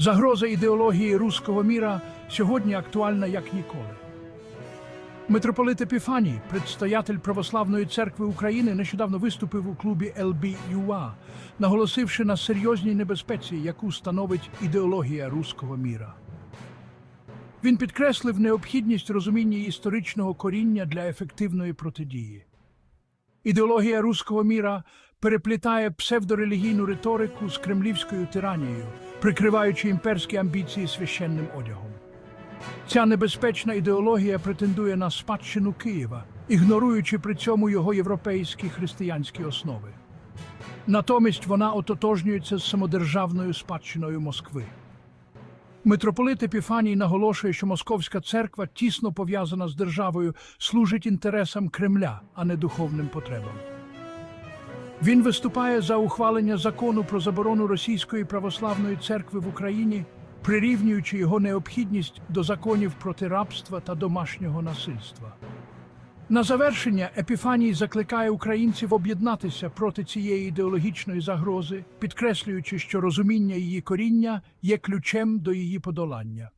Загроза ідеології руського міра сьогодні актуальна як ніколи. Митрополит Епіфаній, предстоятель Православної церкви України, нещодавно виступив у клубі LBUA, наголосивши на серйозній небезпеці, яку становить ідеологія руського міра. Він підкреслив необхідність розуміння історичного коріння для ефективної протидії. Ідеологія руського міра переплітає псевдорелігійну риторику з кремлівською тиранією, прикриваючи імперські амбіції священним одягом. Ця небезпечна ідеологія претендує на спадщину Києва, ігноруючи при цьому його європейські християнські основи. Натомість вона ототожнюється з самодержавною спадщиною Москви. Митрополит Епіфаній наголошує, що Московська церква, тісно пов'язана з державою, служить інтересам Кремля, а не духовним потребам. Він виступає за ухвалення закону про заборону Російської православної церкви в Україні, прирівнюючи його необхідність до законів проти рабства та домашнього насильства. На завершення Епіфаній закликає українців об'єднатися проти цієї ідеологічної загрози, підкреслюючи, що розуміння її коріння є ключем до її подолання.